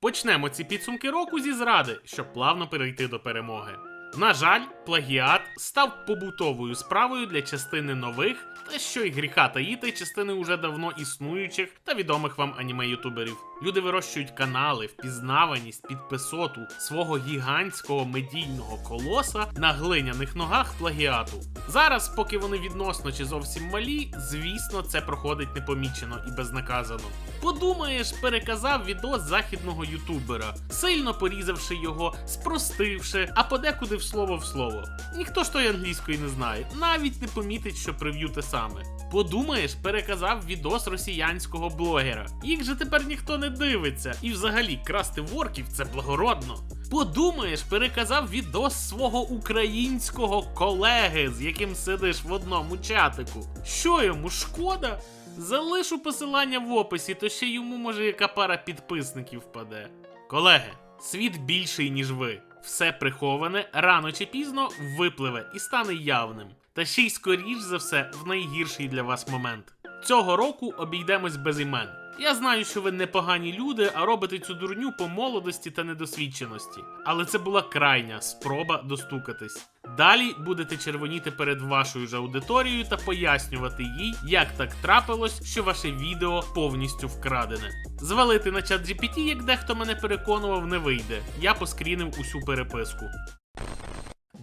Почнемо ці підсумки року зі зради, щоб плавно перейти до перемоги. На жаль, плагіат став побутовою справою для частини нових, та що й гріха таїти частини уже давно існуючих та відомих вам аніме-ютуберів. Люди вирощують канали, впізнаваність, підписоту свого гігантського медійного колоса на глиняних ногах плагіату. Зараз, поки вони відносно чи зовсім малі, звісно, це проходить непомічено і безнаказано. Подумаєш, переказав відос західного ютубера, сильно порізавши його, спростивши, а подекуди в слово в слово. Ніхто ж тої англійської не знає, навіть не помітить, що прев'ю те саме. Подумаєш, переказав відос росіянського блогера. Їх же тепер ніхто не дивиться. І взагалі красти ворків це благородно. Подумаєш, переказав відос свого українського колеги, з яким сидиш в одному чатику. Що йому шкода? Залишу посилання в описі, то ще йому може яка пара підписників впаде. Колеги, світ більший, ніж ви. Все приховане рано чи пізно випливе і стане явним. Та ще й скоріш за все в найгірший для вас момент. Цього року обійдемось без імен. Я знаю, що ви непогані люди, а робите цю дурню по молодості та недосвідченості. Але це була крайня спроба достукатись. Далі будете червоніти перед вашою ж аудиторією та пояснювати їй, як так трапилось, що ваше відео повністю вкрадене. Звалити на чат GPT, як дехто мене переконував, не вийде. Я поскрінив усю переписку.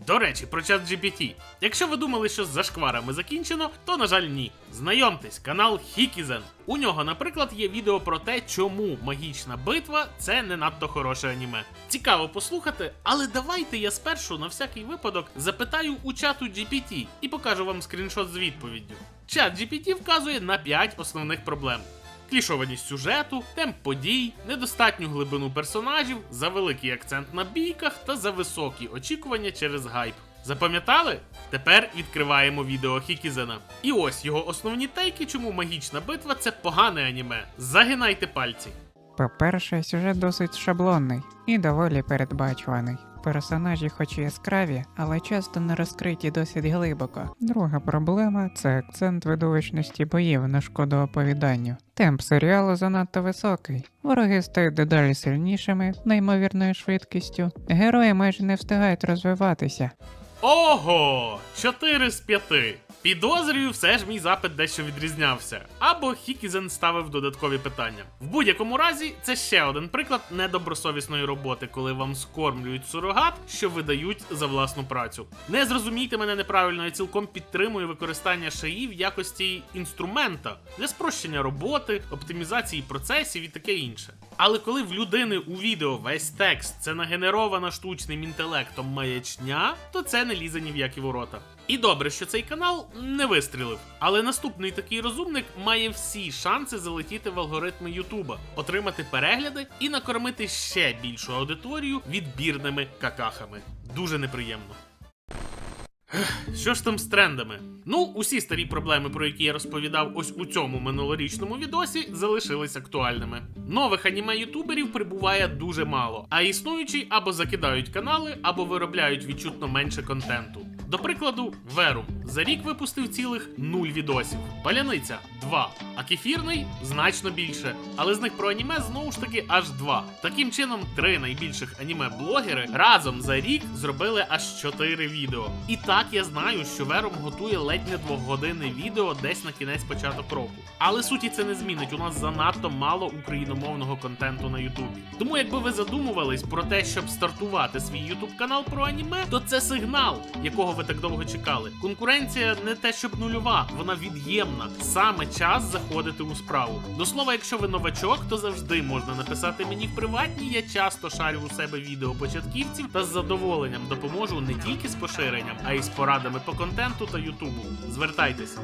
До речі, про чат GPT. Якщо ви думали, що з зашкварами закінчено, то на жаль ні. Знайомтесь, канал Хікізен. У нього, наприклад, є відео про те, чому магічна битва це не надто хороше аніме. Цікаво послухати, але давайте я спершу на всякий випадок запитаю у чату GPT і покажу вам скріншот з відповіддю. Чат GPT вказує на 5 основних проблем. Клішованість сюжету, темп подій, недостатню глибину персонажів, завеликий акцент на бійках та за високі очікування через гайп. Запам'ятали? Тепер відкриваємо відео Хікізена. І ось його основні тейки, чому магічна битва це погане аніме. Загинайте пальці. По-перше, сюжет досить шаблонний і доволі передбачуваний. Персонажі хоч і яскраві, але часто не розкриті досить глибоко. Друга проблема це акцент видовищності боїв на шкоду оповіданню. Темп серіалу занадто високий. Вороги стають дедалі сильнішими, неймовірною швидкістю. Герої майже не встигають розвиватися. Ого! 4 з 5. Підозрюю, все ж мій запит дещо відрізнявся. Або Хікізен ставив додаткові питання. В будь-якому разі, це ще один приклад недобросовісної роботи, коли вам скормлюють сурогат, що видають за власну працю. Не зрозумійте мене неправильно, я цілком підтримую використання шиї в якості інструмента для спрощення роботи, оптимізації процесів і таке інше. Але коли в людини у відео весь текст це нагенерована штучним інтелектом маячня, то це не лізе ні в які ворота. І добре, що цей канал не вистрілив. Але наступний такий розумник має всі шанси залетіти в алгоритми Ютуба, отримати перегляди і накормити ще більшу аудиторію відбірними какахами. Дуже неприємно. Що ж там з трендами? Ну, усі старі проблеми, про які я розповідав ось у цьому минулорічному відосі, залишились актуальними. Нових аніме-ютуберів прибуває дуже мало, а існуючі або закидають канали, або виробляють відчутно менше контенту. До прикладу, Верум за рік випустив цілих 0 відосів, Паляниця 2, а кефірний значно більше, але з них про аніме знову ж таки аж 2. Таким чином, три найбільших аніме-блогери разом за рік зробили аж 4 відео. І так я знаю, що Верум готує ледь не двогодинне відео десь на кінець початок року. Але суті це не змінить. У нас занадто мало україномовного контенту на Ютубі. Тому, якби ви задумувались про те, щоб стартувати свій Ютуб канал про аніме, то це сигнал, якого ви так довго чекали. Конкуренція не те, щоб нульова, вона від'ємна. Саме час заходити у справу. До слова, якщо ви новачок, то завжди можна написати мені в приватні. Я часто шарю у себе відео початківців та з задоволенням допоможу не тільки з поширенням, а й з порадами по контенту та Ютубу. Звертайтеся.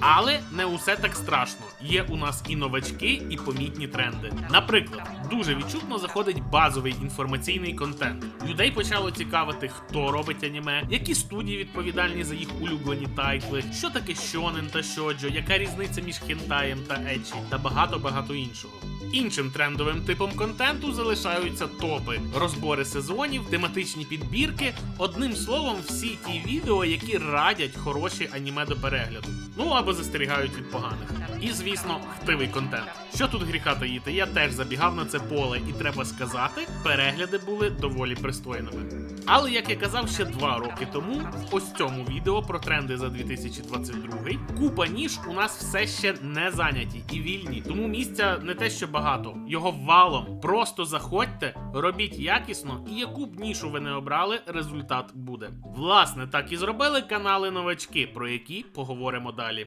Але не усе так страшно. Є у нас і новачки, і помітні тренди. Наприклад, дуже відчутно заходить базовий інформаційний контент. Людей почало цікавити, хто робить аніме, які студії відповідальні за їх улюблені тайтли, що таке щонен та щоджо, яка різниця між хентаєм та ечі, та багато багато іншого. Іншим трендовим типом контенту залишаються топи, розбори сезонів, тематичні підбірки. Одним словом, всі ті відео, які радять хороші аніме до перегляду. Ну або застерігають від поганих. І, звісно, хтивий контент. Що тут гріха таїти? Я теж забігав на це поле, і треба сказати, перегляди були доволі пристойними. Але як я казав ще два роки тому, в ось цьому відео про тренди за 2022, купа ніж у нас все ще не зайняті і вільні, тому місця не те, що багато, його валом. Просто заходьте, робіть якісно, і яку б нішу ви не обрали, результат буде. Власне, так і зробили канали новачки, про які поговоримо далі.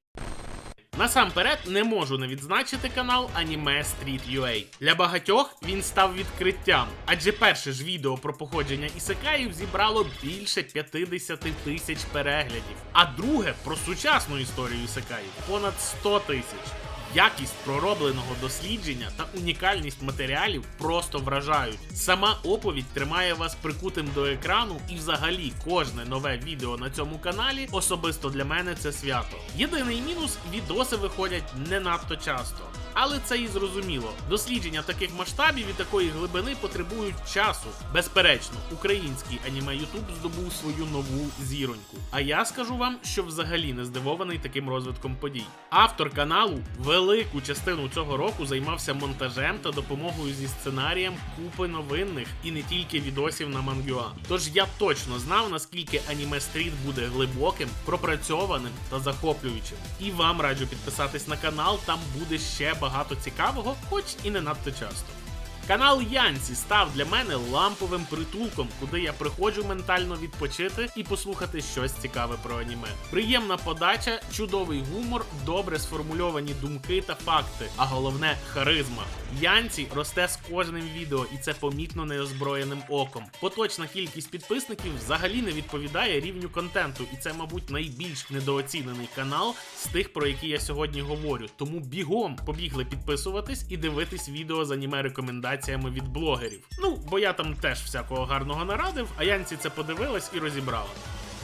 Насамперед не можу не відзначити канал Anime Street UA. Для багатьох він став відкриттям, адже перше ж відео про походження ісекаїв зібрало більше 50 тисяч переглядів, а друге про сучасну історію ісекаїв понад 100 тисяч. Якість проробленого дослідження та унікальність матеріалів просто вражають. Сама оповідь тримає вас прикутим до екрану, і взагалі кожне нове відео на цьому каналі особисто для мене це свято. Єдиний мінус відоси виходять не надто часто. Але це і зрозуміло. Дослідження таких масштабів і такої глибини потребують часу. Безперечно, український аніме Ютуб здобув свою нову зіроньку. А я скажу вам, що взагалі не здивований таким розвитком подій. Автор каналу велику частину цього року займався монтажем та допомогою зі сценарієм купи новинних і не тільки відосів на Мангюа. Тож я точно знав, наскільки аніме стріт буде глибоким, пропрацьованим та захоплюючим. І вам раджу підписатись на канал, там буде ще багато цікавого, хоч і не надто часто. Канал Янці став для мене ламповим притулком, куди я приходжу ментально відпочити і послухати щось цікаве про аніме. Приємна подача, чудовий гумор, добре сформульовані думки та факти, а головне харизма. Янці росте з кожним відео, і це помітно неозброєним оком. Поточна кількість підписників взагалі не відповідає рівню контенту, і це, мабуть, найбільш недооцінений канал з тих, про які я сьогодні говорю. Тому бігом побігли підписуватись і дивитись відео з аніме рекомендаціями від блогерів. Ну, бо я там теж всякого гарного нарадив, а Янці це подивилась і розібрала.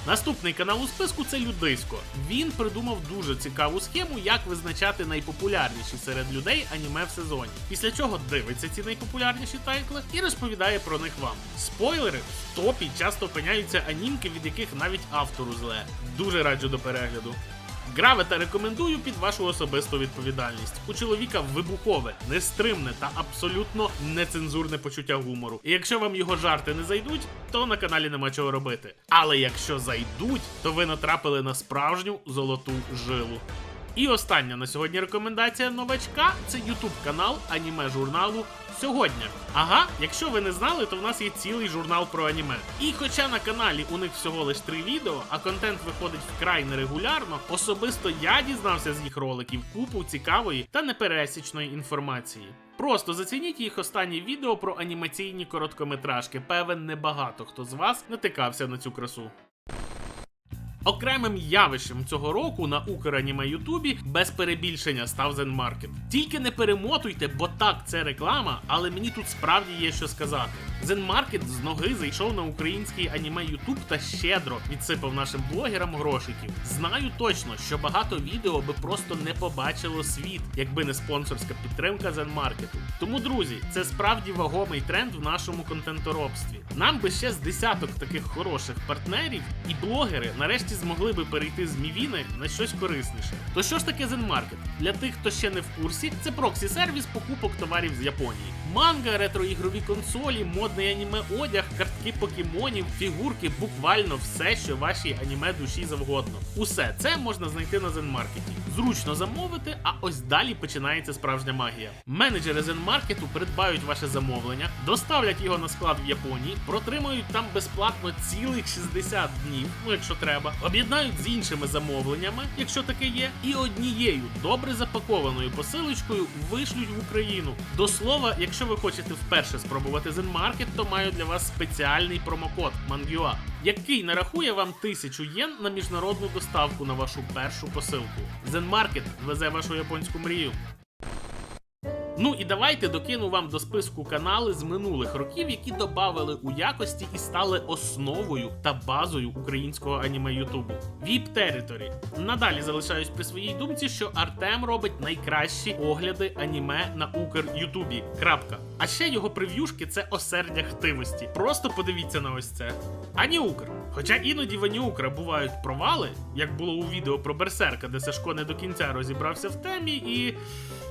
Наступний канал у списку це Людисько. Він придумав дуже цікаву схему, як визначати найпопулярніші серед людей аніме в сезоні. Після чого дивиться ці найпопулярніші тайтли і розповідає про них вам. Спойлери в топі часто опиняються анімки, від яких навіть автору зле. Дуже раджу до перегляду. Граве та рекомендую під вашу особисту відповідальність. У чоловіка вибухове, нестримне та абсолютно нецензурне почуття гумору. І якщо вам його жарти не зайдуть, то на каналі нема чого робити. Але якщо зайдуть, то ви натрапили на справжню золоту жилу. І остання на сьогодні рекомендація новачка це YouTube канал аніме журналу сьогодні. Ага, якщо ви не знали, то в нас є цілий журнал про аніме. І хоча на каналі у них всього лиш три відео, а контент виходить вкрай нерегулярно, особисто я дізнався з їх роликів купу цікавої та непересічної інформації. Просто зацініть їх останні відео про анімаційні короткометражки. Певен, небагато хто з вас натикався на цю красу. Окремим явищем цього року на Украніме Ютубі без перебільшення став Зенмаркет. Тільки не перемотуйте, бо так це реклама, але мені тут справді є що сказати. Зенмаркет з ноги зайшов на український аніме Ютуб та щедро відсипав нашим блогерам грошиків. Знаю точно, що багато відео би просто не побачило світ, якби не спонсорська підтримка Зенмаркету. Тому, друзі, це справді вагомий тренд в нашому контенторобстві. Нам би ще з десяток таких хороших партнерів, і блогери нарешті змогли би перейти з Мівіни на щось корисніше. То що ж таке Зенмаркет? Для тих, хто ще не в курсі, це проксі-сервіс покупок товарів з Японії. Манга, ретроігрові консолі, модний аніме одяг, картки покемонів, фігурки, буквально все, що вашій аніме душі завгодно. Усе це можна знайти на Зенмаркеті. Зручно замовити, а ось далі починається справжня магія. Менеджери Зенмаркету придбають ваше замовлення, доставлять його на склад в Японії, протримують там безплатно цілих 60 днів, ну якщо треба, об'єднають з іншими замовленнями, якщо таке є, і однією добре запакованою посилочкою вишлють в Україну. До слова, якщо ви хочете вперше спробувати Зенмаркет, то маю для вас спеціальний промокод Mangua, який нарахує вам тисячу єн на міжнародну доставку на вашу першу посилку. Зенмаркет везе вашу японську мрію. Ну і давайте докину вам до списку канали з минулих років, які додавали у якості і стали основою та базою українського аніме Ютубу. Vip Territory. Надалі залишаюсь при своїй думці, що Артем робить найкращі огляди аніме на Укр Ютубі. Крапка. А ще його прев'юшки це осердя хтивості. Просто подивіться на ось це. Ані Укр. Хоча іноді в Ані Укра бувають провали, як було у відео про Берсерка, де Сашко не до кінця розібрався в темі і.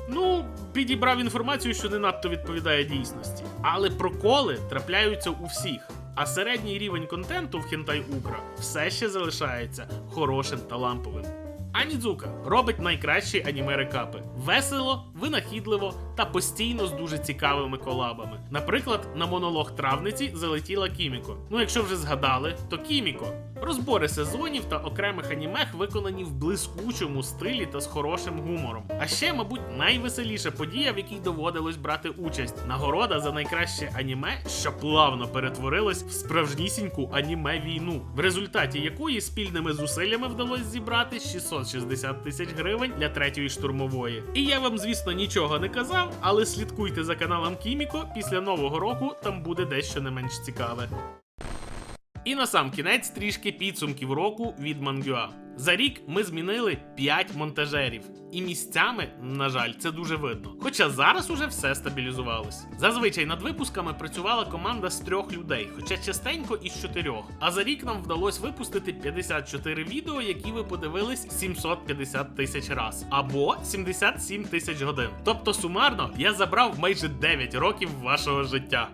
Ну, підібрав інформацію, що не надто відповідає дійсності. Але проколи трапляються у всіх. А середній рівень контенту в Хентай Укра все ще залишається хорошим та ламповим. Анідзука робить найкращі аніме рекапи. Весело, винахідливо та постійно з дуже цікавими колабами. Наприклад, на монолог травниці залетіла Кіміко. Ну, якщо вже згадали, то Кіміко. Розбори сезонів та окремих анімех виконані в блискучому стилі та з хорошим гумором. А ще, мабуть, найвеселіша подія, в якій доводилось брати участь. Нагорода за найкраще аніме, що плавно перетворилось в справжнісіньку аніме війну, в результаті якої спільними зусиллями вдалося зібрати 660 тисяч гривень для третьої штурмової. І я вам, звісно, нічого не казав, але слідкуйте за каналом Кіміко. Після нового року там буде дещо не менш цікаве. І на сам кінець трішки підсумків року від Мангюа. За рік ми змінили 5 монтажерів, і місцями, на жаль, це дуже видно. Хоча зараз уже все стабілізувалось. Зазвичай над випусками працювала команда з трьох людей, хоча частенько із чотирьох. А за рік нам вдалося випустити 54 відео, які ви подивились 750 тисяч раз, або 77 тисяч годин. Тобто сумарно я забрав майже 9 років вашого життя.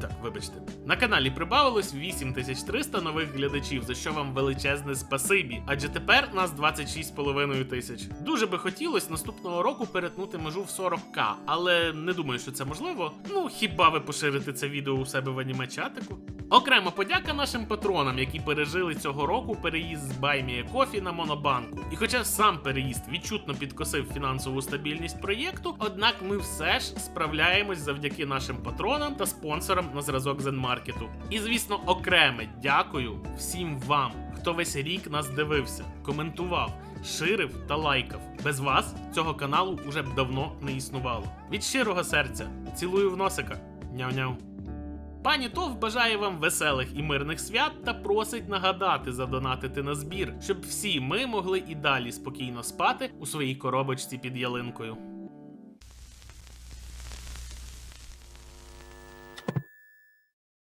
Так, вибачте. На каналі прибавилось 8300 нових глядачів, за що вам величезне спасибі. Адже тепер нас 26,5 тисяч. Дуже би хотілося наступного року перетнути межу в 40к, але не думаю, що це можливо. Ну, хіба ви поширите це відео у себе в анімечатику? Окрема подяка нашим патронам, які пережили цього року переїзд з Баймія Кофі на Монобанку. І хоча сам переїзд відчутно підкосив фінансову стабільність проєкту, однак ми все ж справляємось завдяки нашим патронам та спонсорам на зразок Зенмаркету. І звісно, окреме дякую всім вам, хто весь рік нас дивився, коментував, ширив та лайкав. Без вас цього каналу уже б давно не існувало. Від щирого серця цілую в носика. Няу-няу. Пані Тов бажає вам веселих і мирних свят та просить нагадати задонатити на збір, щоб всі ми могли і далі спокійно спати у своїй коробочці під ялинкою.